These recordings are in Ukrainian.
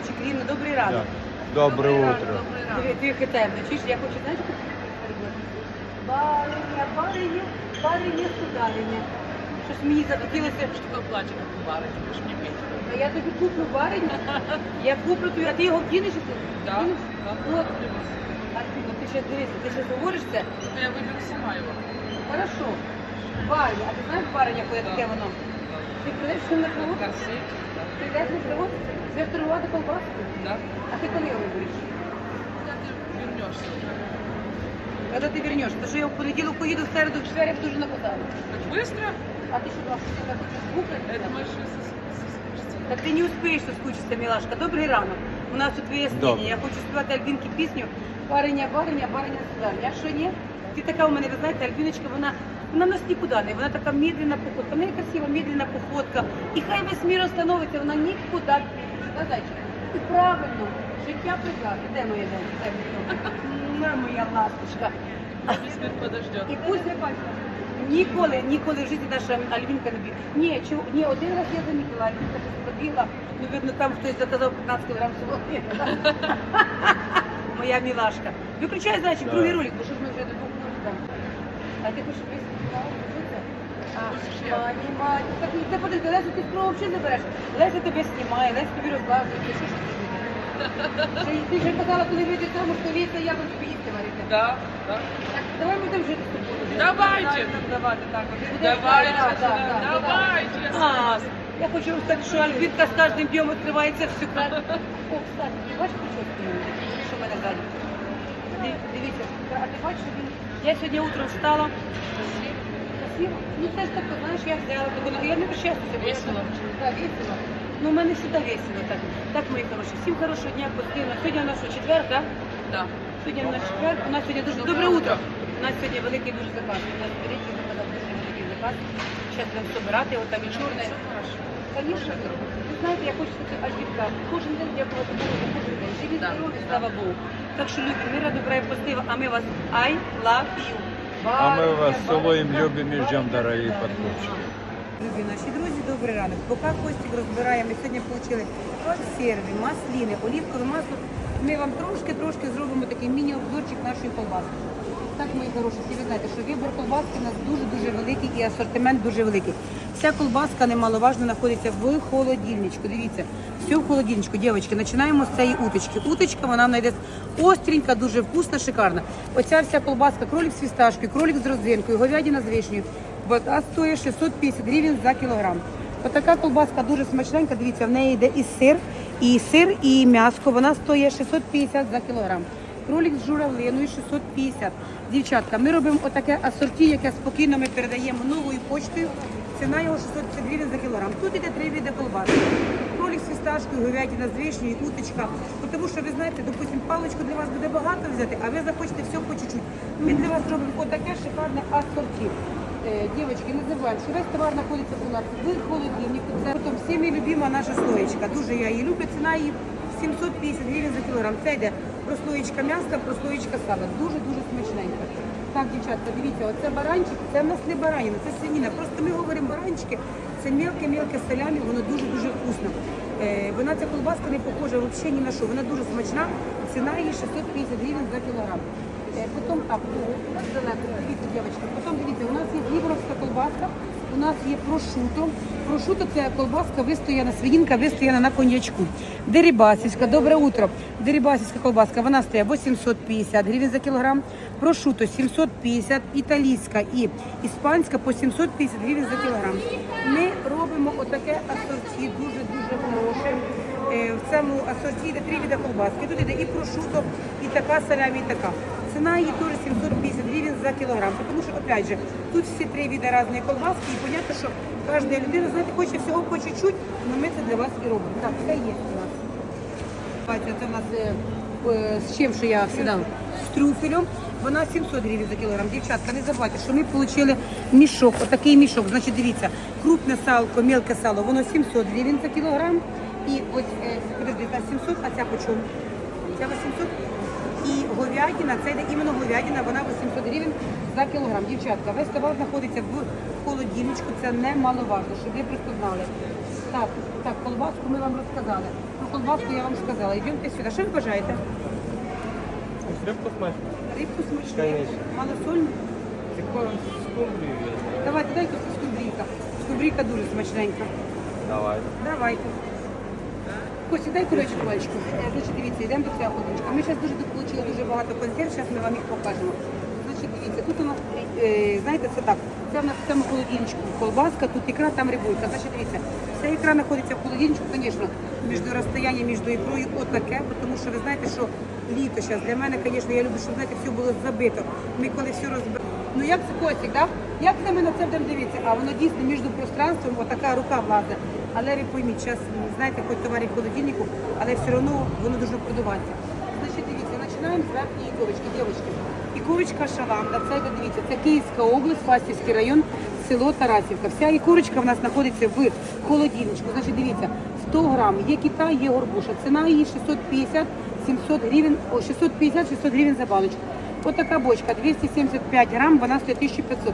Альбінчик, Рівно, добрий ранок. Добре утро. Диви, ти хитаємо, чуєш, я хочу, знаєш, яку пісню робити? Бариня, бариня, бариня, судариня. Щось мені захотілося, Кто плачет, как барыня, ты ж не петь. а я тобі куплю бариня, я куплю тобі, а ти його кинеш? і ти? Да. Кинеш? Да. От. Альбіна, ти ще дивися, ти ще говориш це? Я выберу сама его. Хорошо. Бариня, а ти знаєш бариня, коли таке воно? Ти прийдеш на кого? Корсет. Ти йдеш на кого? Ти торгувати колбаску? Да. А ти коли його вибереш? Когда ты вернешься уже? Коли ти вернеш? Тому що я в понеділок поїду, в середу, в четвер я буду вже на базарі. Так быстро? А ти що думаєш, що ти хочеш слухати? Я думаю, что сос- соскучится. Так ти не успієш соскучитися, милашка. Добрий ранок. У нас тут вияснення. Добре. Я хочу співати Альбінки пісню Бариня, бариня, бариня судар. Якщо ні, ти така у мене, ви знаєте, Альбіночка, вона, вона нас нікуди не, вона така медленна походка, в неї красива медленна походка. І хай весь мір остановиться, вона нікуди не. І правильно, життя прекрасне. Де моя зайчик? Де моя? ласточка. І пусть я бачу. Ніколи, ніколи в житті наша Альвінка не бігла. Ні, чу, ні, один раз я замітила, Альвінка щось побігла, ну видно, там хтось заказав 15 кг соломи. Моя мілашка. Виключай, зайчик, другий ролик, бо що ж ми вже до двох роликів там. А ти хочеш Хочеш я? мані, мані. Так, ну, ти подивись, Лесю, ти справу взагалі забереш. Леся тебе знімає, Леся тобі розказує, ти що ж ти робиш? Ти- вже казала, коли вийде тому, що віце, я буду тобі їсти варити. Да. Так, давай будемо жити з тобою. Давайте. Так, Давайте, так. Давайте, так, так, так, так. давайте. я А, я хочу сказати, що Альбінка з кожним днем відкривається все краще. О, кстати, ти бачиш, що в мене? Ди- Дивіться, а ти бачиш, що він- я сьогодні утром встала. Красиво. Ну це ж таке, знаєш, я взяла, ну, я не причастуся. Весело. Так, весело. Ну, у мене завжди весело так. Так, мої хороші, всім хорошого дня, постійно. Сьогодні у нас що, четвер, так? Да. Сьогодні у нас четвер, у нас сьогодні дуже добре утро. У нас сьогодні великий дуже заказ. У нас великий заказ, дуже великий заказ. Зараз будемо збирати, от там і чорне. Звісно, ви знаєте, я хочу сказати, Альбінка, кожен день дякувати Богу за кожен день. Живі здорові, слава Богу. Так що любі, мира, добра і позитива, а ми вас I love you. А ми вас цілуємо, бариня, любимо і підписчики. Любі наші друзі, добрий ранок. Поки Костік розбираємо, ми сьогодні отримали консерви, масліни, олівкове масло. Ми вам трошки-трошки зробимо такий міні-обзорчик нашої колбаски. Так, мої хороші, всі ви знаєте, що вибір колбаски у нас дуже-дуже великий і асортимент дуже великий. Вся колбаска немаловажно знаходиться в холодильничку. Дивіться, все в холодильничку. Дівчатки, починаємо з цієї уточки. Уточка, вона знайде остренька, дуже вкусна, шикарна. Оця вся колбаска, кролик з фісташкою, кролик з родзинкою, говядина з вишнею. Вода стоїть 650 гривень за кілограм. Отака колбаска дуже смачненька. Дивіться, в неї йде і сир, і сир, і м'яско. Вона стоїть 650 за кілограм. Кролик з журавлиною 650. Дівчатка, ми робимо отаке асорті, яке спокійно ми передаємо новою почтою. Ціна його 650 гривень за кілограм. Тут іде три види колбаски. Кролик з фісташкою, говядина з вишнею, уточка. Тому що ви знаєте, допустим, паличку для вас буде багато взяти, а ви захочете все по чуть-чуть. Ми для вас робимо отаке шикарне асорті. Е, Дівчатки, не забуваємо, що весь товар знаходиться у нас в холодильнику. Це потім всіми любима наша слоєчка. Дуже я її люблю. Ціна її 750 гривень за кілограм. Це йде прослоєчка м'яска, прослоєчка сала. Дуже-дуже смачненька. Так, дівчатка, дивіться, оце баранчик, це в нас не баранина, це свинина. Просто ми говоримо баранчики, це мілке-мілке салямі, воно дуже-дуже вкусно. Е, вона ця колбаска не похожа взагалі ні на що. Вона дуже смачна. Ціна її 650 гривень за кілограм. Е, Потім, далеко, дивіться, дівчатки. Потім дивіться, у нас є лібровська колбаска, у нас є прошуто. Прошуто це колбаска вистояна, свинінка вистояна на коньячку. Дерибасівська, добре утро. Дерибасівська колбаска, вона стоїть 850 гривень за кілограм. Прошуто 750, італійська і іспанська по 750 гривень за кілограм. Ми робимо отаке асорті, дуже-дуже хороше. Е, В цьому асорті йде три види колбаски. Тут йде і прошуто, і така салямі, і така. Ціна її теж 750 гривень за кілограм. Тому що, опять же, тут всі три види різної колбаски, і понятно, що кожна людина, знаєте, хоче всього по чуть-чуть, але ми це для вас і робимо. Так, це є у нас. Бачите, це у нас е, е, з чим, що я всегда з трюфелем. Вона 700 гривень за кілограм. Дівчатка, не забувайте, що ми отримали мішок, отакий мішок. Значить, дивіться, крупне салко, мелке сало, воно 700 гривень за кілограм. І ось, е, подожди, та 700, а ця по чому? Ця 800. І говядина, це йде іменно говядина, вона 800 гривень за кілограм. Дівчатка, весь товар знаходиться в холодильничку, це немаловажно, щоб ви просто знали. Так, так, колбаску ми вам розказали. Про колбаску я вам сказала. Йдемте сюди. Що ви бажаєте? Рибку смачно. Рибку смачну, Конечно. малосольну. Давайте, дайте скумбрійка. Скумбрійка дуже смачненька. Давай. Давайте. Костя, дай кульочок пальчику. Е, Значить, дивіться, йдемо до цього холодильничка. Ми зараз дуже отримали дуже багато консерв, зараз ми вам їх покажемо. Значить, дивіться, тут у нас, е, знаєте, це так. Це в нас в цьому холодильничку колбаска, тут ікра, там рибулька. Значить, дивіться, вся ікра знаходиться в холодильничку, звісно, між розстоянням між ікрою отаке, тому що ви знаєте, що літо зараз для мене, звісно, я люблю, щоб знаєте, все було забито. Ми коли все розбираємо. Ну як це Костік, так? Як це ми на це будемо дивитися? А воно дійсно між пространством, отака рука влазить. Але ви пойміть, зараз, знаєте, хоч товар і в холодильнику, але все одно воно дуже продаватися. Значить, дивіться, починаємо з верхньої ікорочки, дівчатки. Ікорочка шаланда, це дивіться, це Київська область, Фастівський район, село Тарасівка. Вся ікорочка в нас знаходиться в холодильничку. Значить, дивіться, 100 грам, є кита, є горбуша. Ціна її 650 700 гривень, о, 650-600 гривень за баночку. Ось така бочка, 275 грам, вона стоїть 1500.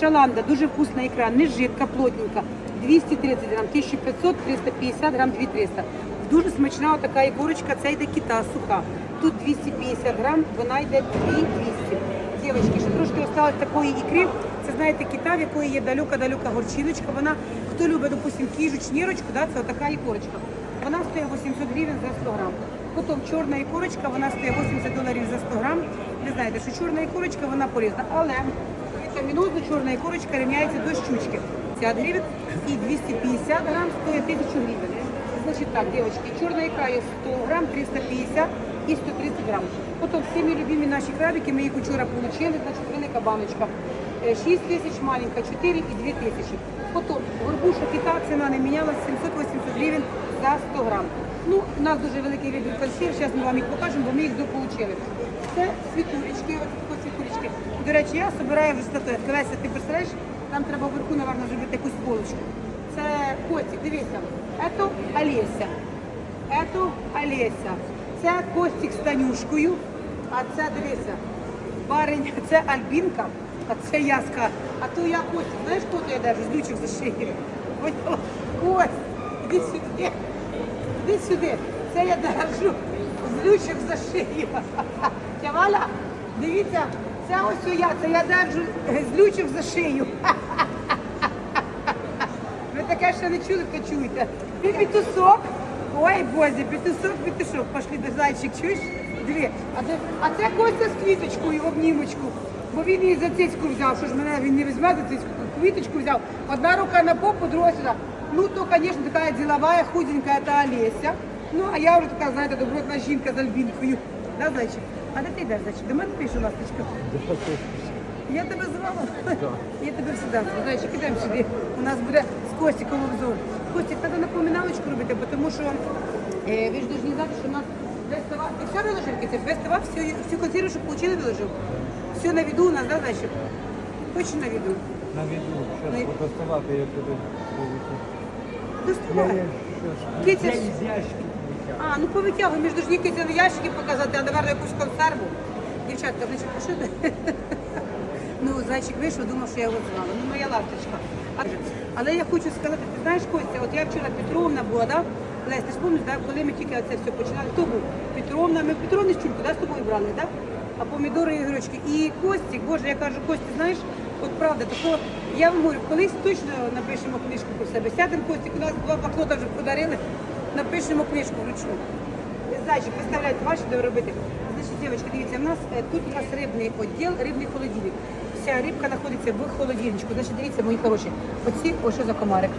Шаланда, дуже вкусна ікра, не жидка, плотненька. 230 грам, 1500, 350 грам, 2300. Дуже смачна така ікорочка, це йде кита суха. Тут 250 грам, вона йде 2200. Дівчатки, ще трошки осталось такої ікри. Це знаєте, кита, в якої є далека-далека горчиночка. Вона, хто любить, допустим, кіжу, чнірочку, да, це отака ікорочка. Вона стоїть 800 гривень за 100 грам. Потім чорна ікорочка, вона стоїть 80 доларів за 100 грам. Ви знаєте, що чорна ікорочка, вона порізна. Але вітамінозно чорна ікорочка рівняється до щучки. 50 гривень і 250 грам стоїть 1000 гривень. Значить так, дівчатки, чорна ікра є 100 грам, 350 і 130 грам. Потім всі любимі наші крабики, ми їх вчора отримали, значить велика баночка. 6 тисяч, маленька 4 і 2 тисячі. Потім горбуша кита, ціна не мінялась, 700-800 гривень за 100 грам. Ну, у нас дуже великий вибір консерв, зараз ми вам їх покажемо, бо ми їх дополучили. Це світулечки. До речі, я збираю вже статуетки. Леся, ти представляєш, там треба вверху, напевно, зробити якусь полочку. Це Костік, дивіться. Це Олеся. Це Олеся. Це Костік з Танюшкою, а це, дивіться, барень, це Альбінка, а це Яска. А то я Костік, знаєш, кого я держу? Злючок за шиєю. Ось, о, Кость, іди сюди. Іди сюди. Це я держу злючок за шию. Тяваля, дивіться, Це ось я, це я держу злючок за шию. Ви таке ще не чули, то чуєте. Ти петусок. Ой, Бозі, петусок, петушок. Пошли до зайчик, чуєш? Дві. А це, а це Костя з квіточкою, обнімочку. Бо він її за цицьку взяв, що ж мене він не візьме за цицьку, квіточку взяв. Одна рука на попу, друга сюди. Ну, то, звісно, така ділова, худенька, це Олеся. Ну, а я вже така, знаєте, добротна жінка з альбінкою. Да, зайчик? А де ти йдеш, зайчик? До мене пише, ласточка. Я тебе звала. Я тебе всегда звала. Зайчик, ідемо сюди. У нас буде з Костіком обзор. Костік, треба напоминалочку робити, бо тому що е, ви ж повинні знати, що у нас весь товар. Ти все виложив, Китя? Весь товар, всю, всю консерву, що отримали, виложив. Все на виду у нас, да, зайчик? Точно на виду. На виду. Ну, Сейчас буду доставати, я тебе повезу. Доставай. Китя, ж- А, ну повитягуй, між ж Китя на ящики показати, а наверное, якусь консерву. Дівчатка, значить, а що ти? Ну, зайчик вийшов, думав, що я його знала. Ну, моя ласточка. Але я хочу сказати, ти знаєш, Костя, от я вчора Петровна була, да? Лесь, ти ж да? коли ми тільки це все починали, хто був? Петровна, ми Петровни з чульку, да, з тобою брали, да? А помідори і грочки. І Костік, боже, я кажу, Костя, знаєш, от правда, тако, я вам говорю, колись точно напишемо книжку про себе. Сядемо, Костік, у нас два блокнота вже подарили, напишемо книжку вручну. Виставляйте ваші, де ви робити. Значить, дівчатки, дивіться, в нас е, тут у нас рибний відділ, рибний холодильник. Вся рибка знаходиться в холодильничку. Значить, дивіться, мої хороші, оці, о, що за комарик?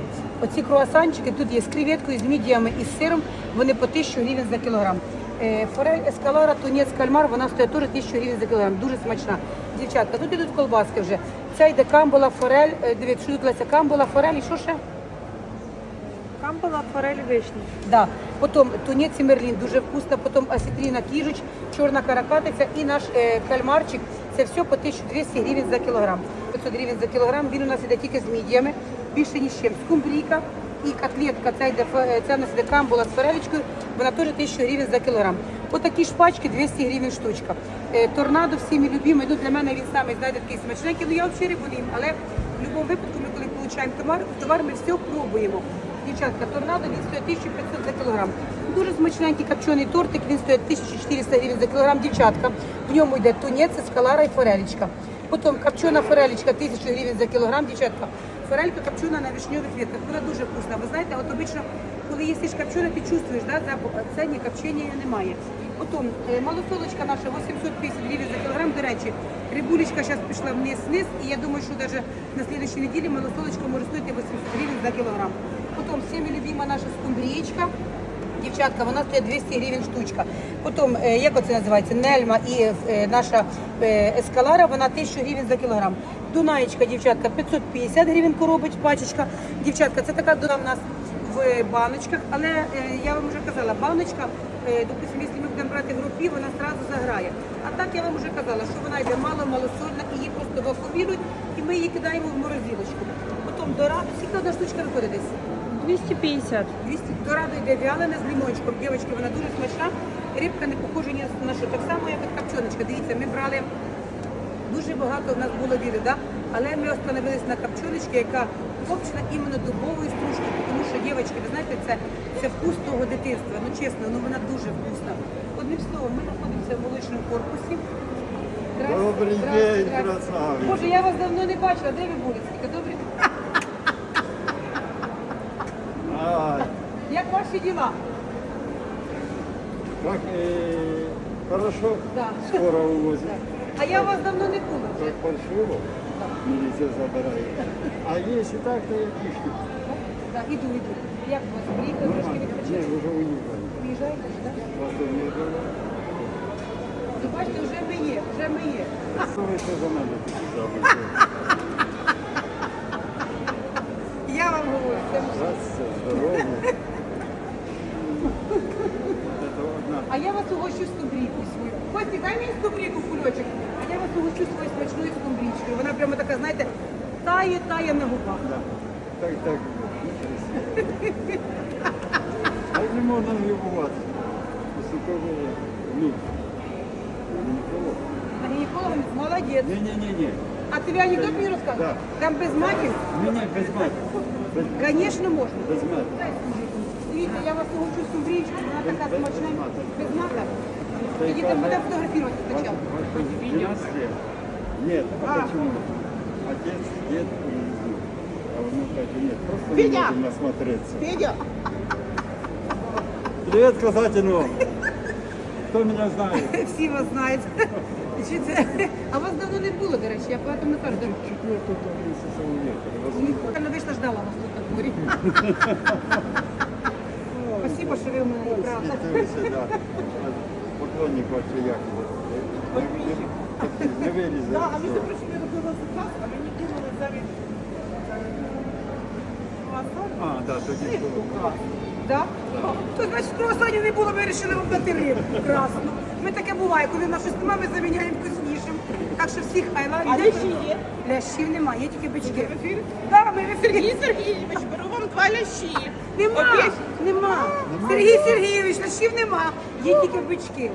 Оці круасанчики тут є з креветкою, з мідіями і з сиром, вони по 1000 гривень за кілограм. Е, Форель, ескалара, тунець, кальмар, вона стоїть теж 1000 гривень за кілограм. Дуже смачна. Дівчатка, тут ідуть колбаски вже. Ця йде камбула, форель, е, дивіться, що тут Леся, камбула, форель і що ще? Камбала, форель, вишні. Да. Потім тунець і мерлін, дуже вкусно. Потім осетріна кіжуч, чорна каракатиця і наш е, кальмарчик. Це все по 1200 гривень за кілограм. 500 гривень за кілограм. Він у нас іде тільки з мідіями, більше ніж чим. Скумбрійка і котлетка, це, йде, е, це у нас іде камбула з форелечкою, вона теж 1000 гривень за кілограм. Отакі шпачки 200 гривень штучка. Е, торнадо всі мій любимий. Ну, для мене він саме знаєте, такий смачненький. Ну я рибу їм, але в будь-якому випадку ми коли получаємо товар, товар ми все пробуємо. Дівчатка, торнадо він стоїть 1500 за кілограм. Дуже смачненький копчений тортик, він стоїть 1400 гривень за кілограм. Дівчатка, в ньому йде тунець, скалара і форелечка. Потім копчена форелечка 1000 гривень за кілограм, дівчатка. Форелька копчена на вишньових ветках. Вона дуже вкусна. Ви знаєте, от обично, коли їсиш копчене, ти чувствуєш, да, запах. А Це ні копчення немає. Потім е, малосолочка наша 850 гривень за кілограм. До речі, рибулечка зараз пішла вниз-вниз, і я думаю, що навіть на слідчій неділі малосолочка може стоїти 800 гривень за кілограм. Потім всіми любима наша скумбрієчка. Дівчатка, вона стоїть 200 гривень штучка. Потім, е, як оце називається, нельма і е, наша е, ескалара, вона 1000 гривень за кілограм. Дунаєчка, дівчатка, 550 гривень коробить пачечка. Дівчатка, це така дуна в нас в баночках, але е, я вам вже казала, баночка, допустим, якщо ми будемо брати групі, вона одразу заграє. А так я вам вже казала, що вона йде мало, малосольна, і її просто вакуумірують, і ми її кидаємо в морозилочку. Потім дора, скільки одна штучка виходить десь? 250. 200 дорадо йде вялена з лимончиком. Дівчатки, вона дуже смачна. Рибка не похожа ні на що. Так само, як от. Дивіться, ми брали дуже багато в нас було віри, да? але ми остановились на копчоночці, яка копчена іменно дубовою стружкою, тому що, дівчатки, ви знаєте, це, це вкус того дитинства. Ну чесно, ну вона дуже вкусна. Одним словом, ми знаходимося в молочному корпусі. Здрасте, Добрий здрасте, день, здрасте. Боже, я вас давно не бачила. Де ви були? Скільки добрі? Ай, Як ваші діла? как э, хорошо, Да. скоро увозят. А я у вас давно не була. Так большого милиция забирает. А если так, то я пишу. Так, іду, іду. Як у вас? Приїхали трошки Нормально. Не, відпочити? уже уехали. Приїжджаєте, ж, так? Потом не было. Ну, бачите, вже ми є, вже ми є. Что вы еще за нами тут самое? Я вам Здравствуйте, здоровье. А я вас угощу скумбрійку свою. Кості, дай мені скумбрійку кульочок. А я вас угощу своєю смачною скумбрічкою. Вона прямо така, знаєте, тає, тає на губах. Да. Так, так. А не можно любоваться. Высокового. Ну, никого. На гінеколога молодець. Не-не-не-не. А тобі анекдот мені розказує? Да. Там без матів? Меня без мати. Без, Звісно, можна. без мати. Дай скумбрійку. Дивіться, я вас угощу скумбрічку, вона Без- така без- смачна. без мата. Без мата? Та Тоді яка там буде ви- фотографувати Ваш, спочатку. ваш династия. Нет, а, А. почему? Отец, дед и внук. А внука это нет. Просто Федя! не можем насмотреться. Федя, Привет, Казатину! Кто меня знает? всі вас знають. Чи це? А вас давно не було, до речі, я поэтому не кажу. Четвертого месяца уехали. Правильно вийшла, ждала вас тут на дворі. Спасибо, що ви мене правда. Поклонник вашей Якова. Не. Да, а прочим, я робила заказ, а мені кинули А, да, тоді було. Да? То значить круасанів не було, ми вирішили вам дати рибу. Красно. Ми таке буває, коли в нас щось немає, ми заміняємо вкуснішим. Так що всіх хайлайт. А лящі є? Лящів немає, є тільки бички. В ефірі? Так, ми в ефірі. Сергій Сергійович, беру вам два лящі. Нема, нема. Сергій Сергійович, лящів нема. Є тільки бички.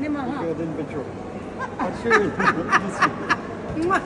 Нема, га. Тільки один бичок. А що? Муа.